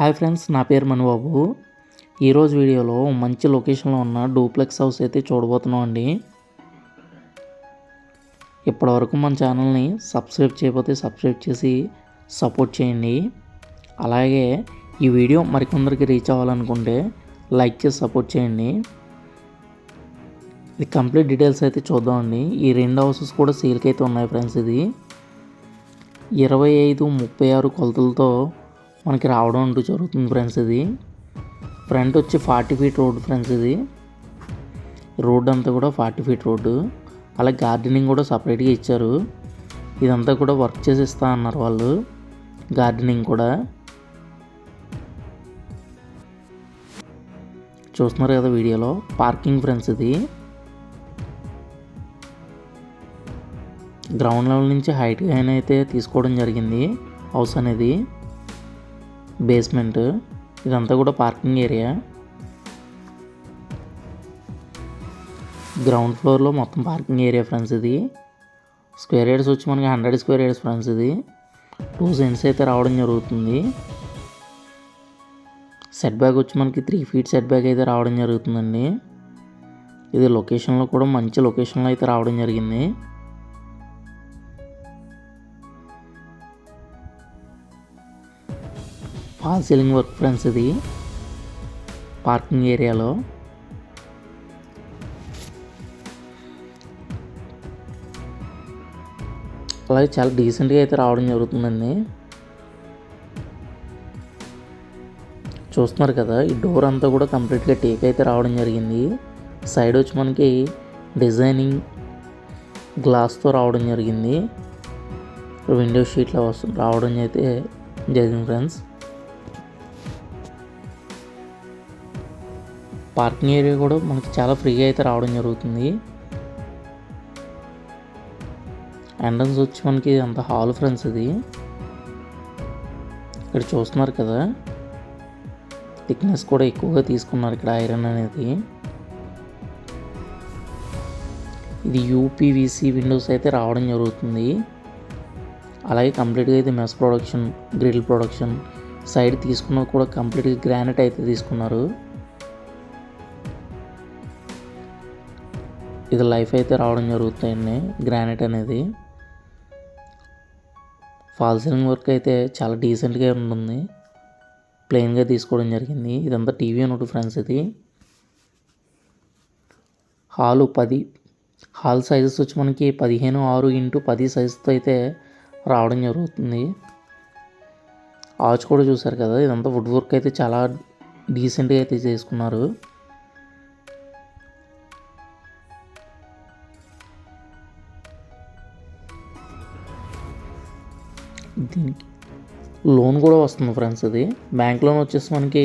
Hi friends నా పేరు మనుబాబు. ఈరోజు వీడియోలో మంచి లొకేషన్లో ఉన్న డూప్లెక్స్ హౌస్ అయితే చూడబోతున్నాం అండి. ఇప్పటివరకు మన ఛానల్ని సబ్స్క్రైబ్ చేయకపోతే సబ్స్క్రైబ్ చేసి సపోర్ట్ చేయండి. అలాగే ఈ వీడియో మరికొందరికి రీచ్ అవ్వాలనుకుంటే లైక్ చేసి సపోర్ట్ చేయండి. ఇది కంప్లీట్ డీటెయిల్స్ అయితే చూద్దామండి ఈ రెండు హౌసెస్ కూడా సేల్కి అయితే ఉన్నాయి ఫ్రెండ్స్ ఇది. ఇరవై ఐదు ముప్పై ఆరు కొలతలతో మనకి రావడం అంటూ జరుగుతుంది ఫ్రెండ్స్ ఇది. ఫ్రంట్ వచ్చి ఫార్టీ ఫీట్ రోడ్ ఫ్రెండ్స్ ఇది. రోడ్డు అంతా కూడా ఫార్టీ ఫీట్ రోడ్డు అలా గార్డెనింగ్ కూడా సపరేట్గా ఇచ్చారు. ఇదంతా కూడా వర్క్ చేసి ఇస్తా అన్నారు వాళ్ళు. గార్డెనింగ్ కూడా. చూస్తున్నారు కదా వీడియోలో? పార్కింగ్ ఫ్రెండ్స్ ఇది. గ్రౌండ్ లెవెల్ నుంచి హైట్గా అయినా అయితే తీసుకోవడం జరిగింది. హౌస్ అనేది. బేస్మెంట్ ఇదంతా కూడా పార్కింగ్ ఏరియా గ్రౌండ్ ఫ్లోర్లో మొత్తం పార్కింగ్ ఏరియా ఫ్రెండ్స్ ఇది. స్క్వేర్ యార్డ్స్ వచ్చి మనకి హండ్రెడ్ స్క్వేర్ యార్డ్స్ ఫ్రెండ్స్ ఇది. టూ సెంట్స్ అయితే రావడం జరుగుతుంది. సెట్ బ్యాక్ వచ్చి మనకి త్రీ ఫీట్ సెట్ బ్యాక్ అయితే రావడం జరుగుతుందండి. ఇది లొకేషన్లో కూడా మంచి లొకేషన్లో అయితే రావడం జరిగింది. ఫాల్ సీలింగ్ వర్క్ ఫ్రెండ్స్ ఇది. పార్కింగ్ ఏరియాలో. అలాగే చాలా డీసెంట్గా అయితే రావడం జరుగుతుందండి. చూస్తున్నారు కదా ఈ డోర్ అంతా కూడా కంప్లీట్గా టేక్ అయితే రావడం జరిగింది. సైడ్ వచ్చి మనకి డిజైనింగ్ గ్లాస్తో రావడం జరిగింది. విండో షీట్లో వస్తు రావడం అయితే జరిగింది ఫ్రెండ్స్. పార్కింగ్ ఏరియా కూడా మనకి చాలా ఫ్రీగా అయితే రావడం జరుగుతుంది. ఎంట్రన్స్ వచ్చి మనకి అంత హాల్ ఫ్రెండ్స్ ఇది. ఇక్కడ చూస్తున్నారు కదా? థిక్నెస్ కూడా ఎక్కువగా తీసుకున్నారు ఇక్కడ ఐరన్ అనేది. ఇది యూపీవీసీ విండోస్ అయితే రావడం జరుగుతుంది. అలాగే కంప్లీట్గా అయితే mesh protection grill protection side తీసుకున్నది కూడా కంప్లీట్గా గ్రానైట్ అయితే తీసుకున్నారు. ఇది లైఫ్ అయితే రావడం జరుగుతాయండి గ్రానైట్ అనేది ఫాల్ సీలింగ్ వర్క్ అయితే చాలా డీసెంట్గా ఉంటుంది. ప్లెయిన్గా తీసుకోవడం జరిగింది. ఇదంతా టీవీ అన్నట్టు ఫ్రెండ్స్ ఇది. హాలు పది. హాల్ సైజెస్ వచ్చి మనకి పదిహేను ఆరు ఇంటూ పది సైజుతో అయితే రావడం జరుగుతుంది. ఆచ్ కూడా చూసారు కదా ఇదంతా వుడ్ వర్క్ అయితే చాలా డీసెంట్గా అయితే చేసుకున్నారు. దీనికి. లోన్ కూడా వస్తుంది ఫ్రెండ్స్ ఇది బ్యాంక్ లోన్ వచ్చేసి మనకి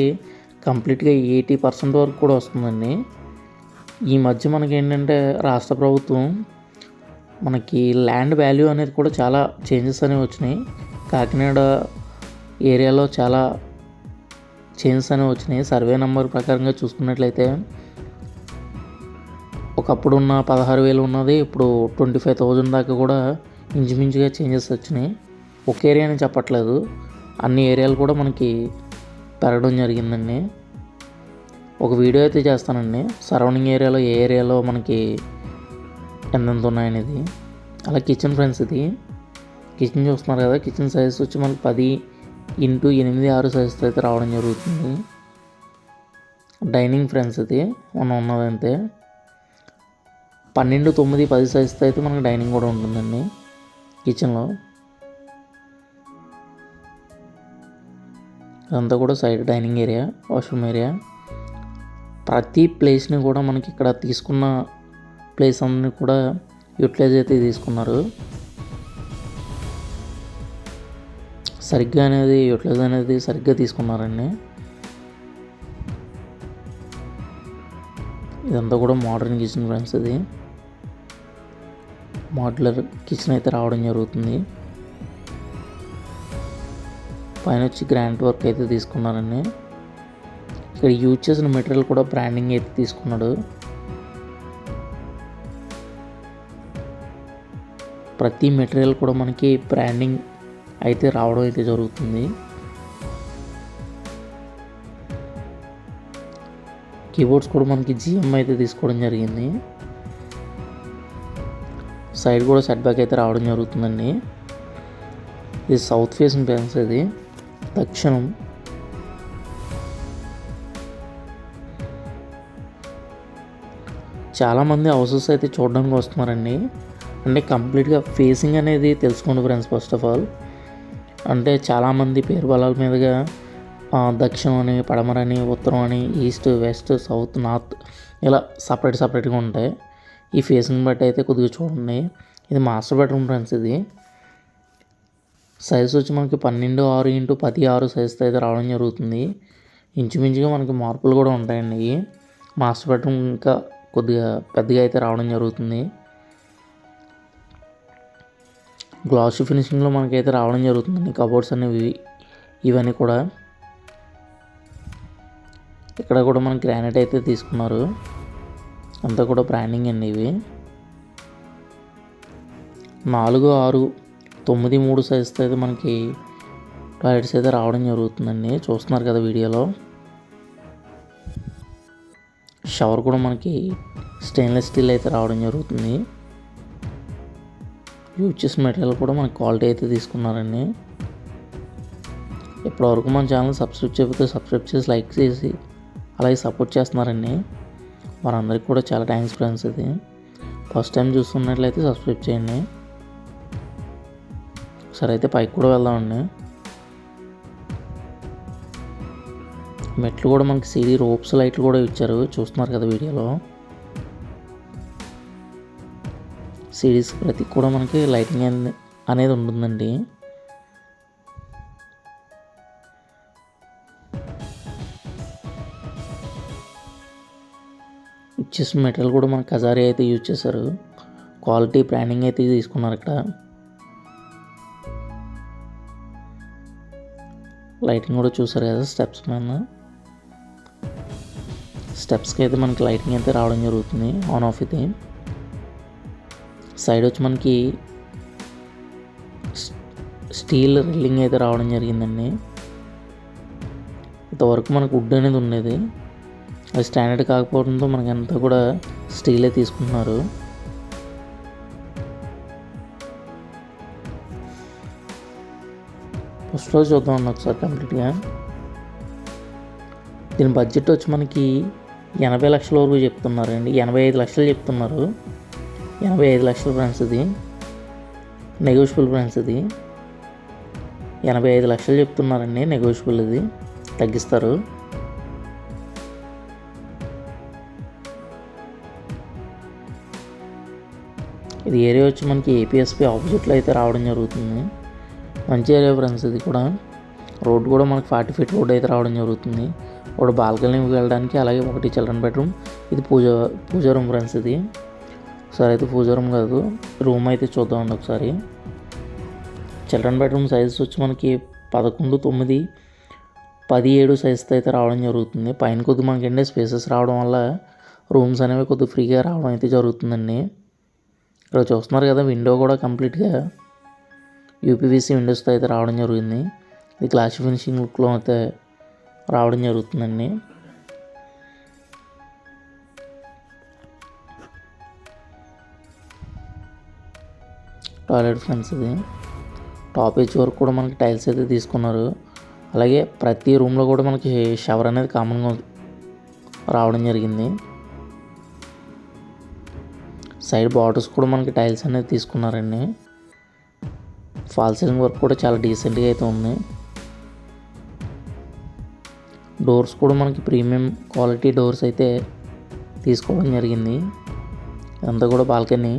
కంప్లీట్గా ఎయిటీ పర్సెంట్ వరకు కూడా వస్తుందండి. ఈ మధ్య మనకి ఏంటంటే రాష్ట్ర ప్రభుత్వం మనకి ల్యాండ్ వాల్యూ అనేది కూడా చాలా చేంజెస్ అనేవి వచ్చినాయి. కాకినాడ ఏరియాలో చాలా చేంజెస్ అనేవి వచ్చినాయి. సర్వే నెంబర్ ప్రకారంగా చూసుకున్నట్లయితే ఒకప్పుడు ఉన్న పదహారు వేలు ఉన్నది ఇప్పుడు ట్వంటీ ఫైవ్ థౌజండ్ దాకా కూడా ఇంచుమించుగా చేంజెస్ వచ్చినాయి. ఒక ఏరియా అని చెప్పట్లేదు. అన్ని ఏరియాలు కూడా మనకి పెరగడం జరిగిందండి. ఒక వీడియో అయితే చేస్తానండి. సరౌండింగ్ ఏరియాలో ఏ ఏరియాలో మనకి ఎంతెంత ఉన్నాయనేది. అలా కిచెన్ ఫ్రెండ్స్ ఇది. కిచెన్ చూస్తున్నారు కదా కిచెన్ సైజ్ వచ్చి మనకి పది ఇంటూ ఎనిమిది ఆరు సైజుతో అయితే రావడం జరుగుతుంది. డైనింగ్ ఫ్రెండ్స్ ఇది. మనం ఉన్నదంతే పన్నెండు తొమ్మిది పది సైజుతో అయితే మనకి డైనింగ్ కూడా ఉంటుందండి కిచెన్లో. ఇదంతా కూడా side dining area washroom area. ప్రతి ప్లేస్ని కూడా మనకి ఇక్కడ తీసుకున్న ప్లేస్ అన్ని కూడా యూటిలైజ్ అయితే తీసుకున్నారు. సరిగ్గా అనేది యూటిలైజ్ అనేది సరిగ్గా తీసుకున్నారండి. ఇదంతా కూడా మోడర్న్ కిచెన్ ఫ్రెండ్స్ ఇది. మోడ్యులర్ కిచెన్ అయితే రావడం జరుగుతుంది. పైన వచ్చి గ్రాండ్ వర్క్ అయితే తీసుకున్నారండి. ఇక్కడ యూజ్ చేసిన మెటీరియల్ కూడా బ్రాండింగ్ అయితే తీసుకున్నాడు. ప్రతి మెటీరియల్ కూడా మనకి బ్రాండింగ్ అయితే రావడం అయితే జరుగుతుంది. కీబోర్డ్స్ కూడా మనకి జిఎం అయితే తీసుకోవడం జరిగింది. సైడ్ కూడా సెట్ బ్యాక్ అయితే రావడం జరుగుతుందండి. ఇది సౌత్ ఫేసింగ్ ఫ్యాన్స్ ఇది. దక్షిణం చాలామంది హౌసెస్ అయితే చూడడానికి వస్తున్నారండి. అంటే కంప్లీట్గా ఫేసింగ్ అనేది తెలుసుకోండి ఫ్రెండ్స్ ఫస్ట్ ఆఫ్ ఆల్. అంటే చాలామంది పేరు బలాల మీదుగా దక్షిణం అని పడమర అని ఉత్తరం అని ఈస్ట్ వెస్ట్ సౌత్ నార్త్ ఇలా సపరేట్ సపరేట్గా ఉంటాయి. ఈ ఫేసింగ్ బట్టి అయితే కొద్దిగా చూడండి. ఇది మాస్టర్ బెడ్రూమ్ ఫ్రెండ్స్ ఇది. సైజ్ వచ్చి మనకి పన్నెండు ఆరు ఇంటూ పది ఆరు సైజుతో అయితే రావడం జరుగుతుంది. ఇంచుమించుగా మనకి మార్పులు కూడా ఉంటాయండి. ఇవి మాస్టర్ బెడ్రూమ్ ఇంకా కొద్దిగా పెద్దగా అయితే రావడం జరుగుతుంది. గ్లాస్ ఫినిషింగ్లో మనకైతే రావడం జరుగుతుందండి. కబోర్డ్స్ అనేవి ఇవన్నీ కూడా. ఇక్కడ కూడా మనం గ్రానైట్ అయితే తీసుకున్నారు. అంతా కూడా బ్రాండింగ్ అండి ఇవి. నాలుగు ఆరు తొమ్మిది మూడు సైజుతో అయితే మనకి టాయిలెట్స్ అయితే రావడం జరుగుతుందండి. చూస్తున్నారు కదా వీడియోలో. షవర్ కూడా మనకి స్టెయిన్లెస్ స్టీల్ అయితే రావడం జరుగుతుంది. యూజ్ చేసిన మెటీరియల్ కూడా మనకి క్వాలిటీ అయితే తీసుకున్నారండి. ఇప్పటివరకు మన ఛానల్ సబ్స్క్రైబ్ చేయకపోతే సబ్స్క్రైబ్ చేసి లైక్ చేసి అలాగే సపోర్ట్ చేస్తున్నారండి. వారందరికీ కూడా చాలా థ్యాంక్స్ ఫ్రెండ్స్ ఇది. ఫస్ట్ టైం చూస్తున్నట్లయితే సబ్స్క్రైబ్ చేయండి. సరే అయితే పైకి కూడా వెళ్దామండి. మెట్లు కూడా మనకి సీడీ రోప్స్ లైట్లు కూడా ఇచ్చారు. చూస్తున్నారు కదా వీడియోలో. సిరీస్ ప్రతి కూడా మనకి లైటింగ్ అనేది ఉంటుందండి. ఇచ్చేసిన మెటీరియల్ కూడా మన కజారీ అయితే యూజ్ చేశారు. క్వాలిటీ బ్రాండింగ్ అయితే తీసుకున్నారు ఇక్కడ. లైటింగ్ కూడా చూసారు కదా స్టెప్స్ మీద స్టెప్స్కి అయితే మనకి లైటింగ్ అయితే రావడం జరుగుతుంది ఆన్ ఆఫ్ ఇది సైడ్ వచ్చి మనకి స్టీల్ రిల్లింగ్ అయితే రావడం జరిగిందండి. ఇంతవరకు మనకు వుడ్ అనేది ఉండేది. అది స్టాండర్డ్ కాకపోవడంతో మనకి అంతా కూడా స్టీలే తీసుకుంటున్నారు. ఫస్ట్ రోజు చూద్దాం ఒకసారి కంప్లీట్గా. దీని బడ్జెట్ వచ్చి మనకి ఎనభై లక్షల వరకు చెప్తున్నారండి. ఎనభై ఐదు లక్షలు చెప్తున్నారు. ఎనభై ఐదు లక్షల ఫ్రెండ్స్ ఇది నెగోషియబుల్ ఫ్రెండ్స్ ఇది ఎనభై ఐదు లక్షలు చెప్తున్నారండి నెగోషియబుల్ ఇది తగ్గిస్తారు. ఇది ఏరియా వచ్చి మనకి ఏపీఎస్పీ ఆపోజిట్లో అయితే రావడం జరుగుతుంది. మంచి ఏరియా ఫ్రెండ్స్ ఇది కూడా. రోడ్ కూడా మనకి ఫార్టీ ఫీట్ రోడ్ అయితే రావడం జరుగుతుంది. ఒక బాల్కనీకి వెళ్ళడానికి అలాగే ఒకటి చిల్డ్రన్ బెడ్రూమ్. ఇది పూజ పూజా రూమ్ ఫ్రెండ్స్ ఇది. ఒకసారి అయితే పూజ రూమ్ కాదు రూమ్ అయితే చూద్దామండి ఒకసారి. చిల్డ్రన్ బెడ్రూమ్ సైజెస్ వచ్చి మనకి పదకొండు తొమ్మిది పది ఏడు సైజుతో అయితే రావడం జరుగుతుంది. పైన కొద్ది మనకి ఏంటంటే స్పేసెస్ రావడం వల్ల రూమ్స్ అనేవి కొద్దిగా ఫ్రీగా రావడం అయితే జరుగుతుందండి. ఇక్కడ చూస్తున్నారు కదా విండో కూడా కంప్లీట్గా యూపీవీసీ విండోస్తో అయితే రావడం జరిగింది ఇది క్లాస్ ఫినిషింగ్ లుక్లో అయితే రావడం జరుగుతుందండి. టాయిలెట్ ఫ్రెండ్స్ ఇది. టాప్ ఏజ్ వరకు కూడా మనకి టైల్స్ అయితే తీసుకున్నారు. అలాగే ప్రతి రూమ్లో కూడా మనకి షవర్ అనేది కామన్గా రావడం జరిగింది. సైడ్ బార్డర్స్ కూడా మనకి టైల్స్ అనేది తీసుకున్నారండి. ఫాల్ సీలింగ్ వర్క్ కూడా చాలా డీసెంట్గా అయితే ఉంది. డోర్స్ కూడా మనకి ప్రీమియం క్వాలిటీ డోర్స్ అయితే తీసుకోవడం జరిగింది. అంతా కూడా బాల్కనీ.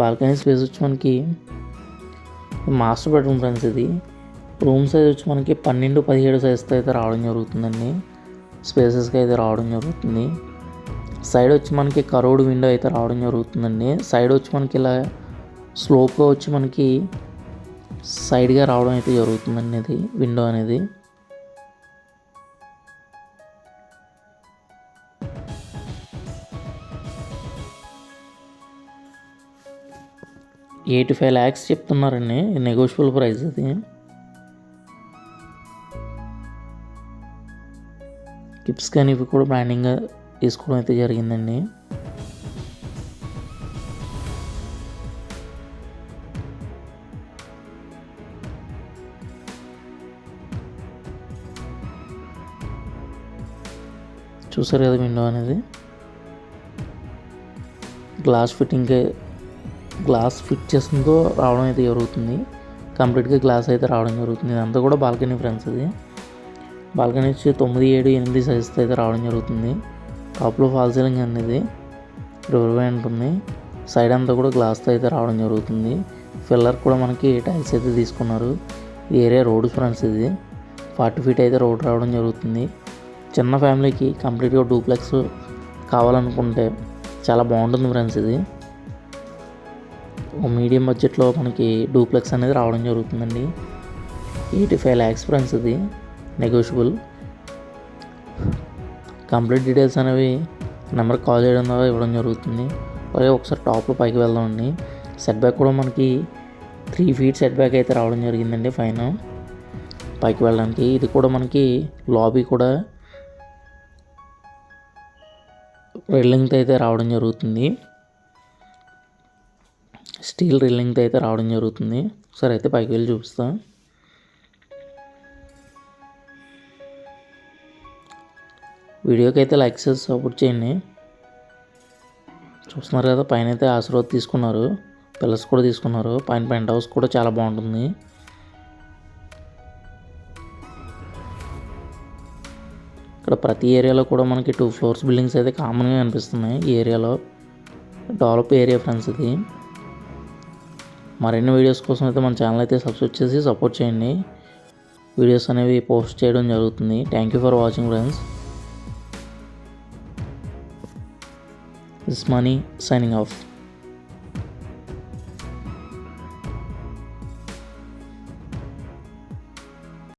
బాల్కనీ స్పేస్ వచ్చి మనకి మాస్టర్ బెడ్రూమ్ ఫ్రెండ్స్ ఇది. రూమ్ సైజ్ వచ్చి మనకి పన్నెండు పదిహేడు సైజ్తో అయితే రావడం జరుగుతుందండి. స్పేసెస్కి అయితే రావడం జరుగుతుంది. సైడ్ వచ్చి మనకి కరోడ్ విండో అయితే రావడం జరుగుతుందండి. సైడ్ వచ్చి మనకి ఇలా స్లోప్గా వచ్చి మనకి సైడ్గా రావడం అయితే జరుగుతుందండి ఇది విండో అనేది. ఎయిటీ ఫైవ్ ల్యాక్స్ చెప్తున్నారండి నెగోషియబుల్ ప్రైస్ అది కిప్స్ కానీ ఇవి కూడా బ్రాండింగ్గా తీసుకోవడం అయితే జరిగిందండి. చూసారు కదా విండో అనేది? గ్లాస్ ఫిట్టింగ్ గ్లాస్ ఫిట్ చేస్తుందో రావడం అయితే జరుగుతుంది. కంప్లీట్గా గ్లాస్ అయితే రావడం జరుగుతుంది. ఇదంతా కూడా బాల్కనీ ఫ్రెండ్స్ ఇది బాల్కనీ వచ్చి తొమ్మిది ఏడు ఎనిమిది సైజుతో అయితే రావడం జరుగుతుంది. టాప్లో ఫాల్ సీలింగ్ అనేది డోర్ వే ఉంటుంది సైడ్ అంతా కూడా గ్లాస్తో అయితే రావడం జరుగుతుంది. ఫిల్లర్ కూడా మనకి టైల్స్ అయితే తీసుకున్నారు. ఈ ఏరియా రోడ్ ఫ్రెండ్స్ ఇది. ఫార్టీ ఫీట్ అయితే రోడ్ రావడం జరుగుతుంది. చిన్న ఫ్యామిలీకి కంప్లీట్గా డూప్లెక్స్ కావాలనుకుంటే చాలా బాగుంటుంది ఫ్రెండ్స్ ఇది. మీడియం బడ్జెట్లో మనకి డూప్లెక్స్ అనేది రావడం జరుగుతుందండి. ఎయిటీ ఫైవ్ ల్యాక్స్ ఫ్రెండ్స్ ఇది. నెగోషియబుల్. కంప్లీట్ డీటెయిల్స్ అనేవి నెంబర్కి కాల్ చేయడం ద్వారా ఇవ్వడం జరుగుతుంది. అలాగే ఒకసారి టాప్లో పైకి వెళ్దామండి. సెట్ బ్యాక్ కూడా మనకి త్రీ ఫీట్ సెట్ బ్యాక్ అయితే రావడం జరిగిందండి పైన. పైకి వెళ్ళడానికి ఇది కూడా మనకి లాబీ కూడా రిల్లింగ్తో అయితే రావడం జరుగుతుంది. స్టీల్ రిల్లింగ్తో అయితే రావడం జరుగుతుంది. సరే అయితే పైకి వెళ్ళి చూపిస్తాను వీడియోకి అయితే లైక్ చేసి సపోర్ట్ చేయండి. చూస్తున్నారు కదా పైన అయితే ఆశీర్వాద్ తీసుకున్నారు. పిల్లర్స్ కూడా తీసుకున్నారు. పైన పెంట్ హౌస్ కూడా చాలా బాగుంటుంది. ఇక్కడ ప్రతి ఏరియాలో కూడా మనకి టూ ఫ్లోర్స్ బిల్డింగ్స్ అయితే కామన్గా కనిపిస్తున్నాయి. ఈ ఏరియాలో డెవలప్ ఏరియా ఫ్రెండ్స్ ఇది. మరిన్ని వీడియోస్ కోసం అయితే మన ఛానల్ అయితే సబ్స్క్రైబ్ చేసి సపోర్ట్ చేయండి. వీడియోస్ అనేవి పోస్ట్ చేయడం జరుగుతుంది. Thank you for watching friends this Mani signing off